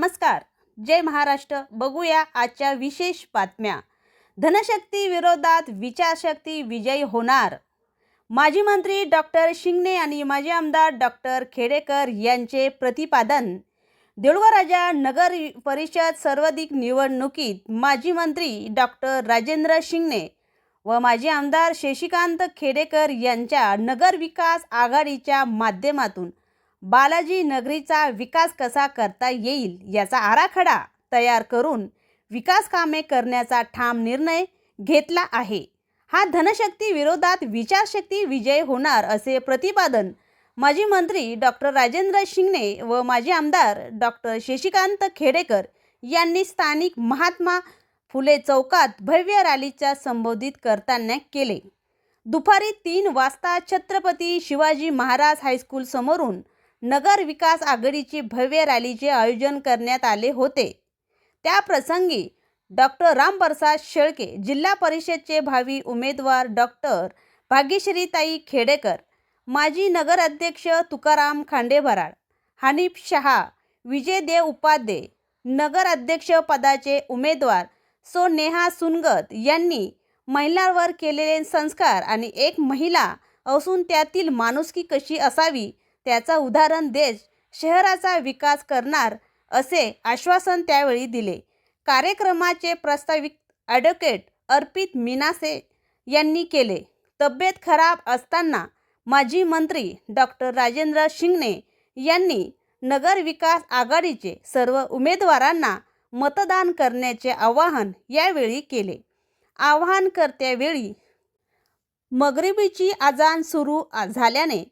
नमस्कार. जय महाराष्ट्र. बघूया आजच्या विशेष बातम्या. धनशक्ती विरोधात विचारशक्ती विजयी होणार. माजी मंत्री डॉक्टर शिंगणे आणि माजी आमदार डॉक्टर खेडेकर यांचे प्रतिपादन. देऊळगाराजा नगर परिषद सर्वाधिक निवडणुकीत माजी मंत्री डॉक्टर राजेंद्र शिंगणे व माजी आमदार शशिकांत खेडेकर यांच्या नगर विकास आघाडीच्या माध्यमातून बालाजी नगरीचा विकास कसा करता येईल याचा आराखडा तयार करून विकास कामे करण्याचा ठाम निर्णय घेतला आहे. हा धनशक्ती विरोधात विचारशक्ती विजय होणार असे प्रतिपादन माजी मंत्री डॉक्टर राजेंद्र शिंगणे व माजी आमदार डॉक्टर शशिकांत खेडेकर यांनी स्थानिक महात्मा फुले चौकात भव्य रॅलीच्या संबोधित करताना केले. दुपारी तीन वाजता छत्रपती शिवाजी महाराज हायस्कूल समोरून नगर विकास आघाडीची भव्य रॅलीचे आयोजन करण्यात आले होते. त्या प्रसंगी डॉक्टर रामप्रसाद शेळके जिल्हा परिषदचे भावी उमेदवार डॉक्टर भाग्यश्रीताई खेडेकर माजी नगराध्यक्ष तुकाराम खांडेभराड हनीफ शहा विजयदेव उपाध्ये नगराध्यक्ष पदाचे उमेदवार सो नेहा सुनगत यांनी महिलांवर केलेले संस्कार आणि एक महिला असून त्यातील माणुसकी कशी असावी त्याचा उदाहरण देश शहराचा विकास करणार असे आश्वासन त्यावेळी दिले. कार्यक्रमाचे प्रस्तावित ॲडव्होकेट अर्पित मिनासे यांनी केले. तब्येत खराब असताना माजी मंत्री डॉक्टर राजेंद्र शिंगणे यांनी नगर विकास आघाडीचे सर्व उमेदवारांना मतदान करण्याचे आवाहन यावेळी केले. आवाहनकर्त्यावेळी मगरिबीची आजान सुरू झाल्याने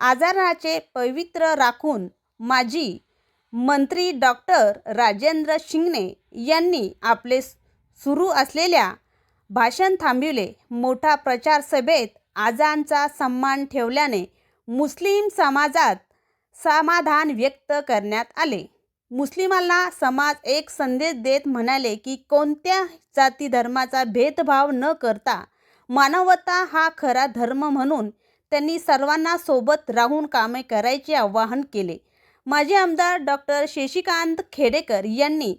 आजाराचे पवित्र राखून माजी मंत्री डॉक्टर राजेंद्र शिंगणे यांनी आपले सुरू असलेल्या भाषण थांबविले. मोठा प्रचार सभेत आजांचा सन्मान ठेवल्याने मुस्लिम समाजात समाधान व्यक्त करण्यात आले. मुस्लिमांना समाज एक संदेश देत म्हणाले की कोणत्या जाती धर्माचा भेदभाव न करता मानवता हा खरा धर्म म्हणून त्यांनी सर्वांना सोबत राहून कामे करायचे आवाहन केले. माजी आमदार डॉक्टर शशिकांत खेडेकर यांनी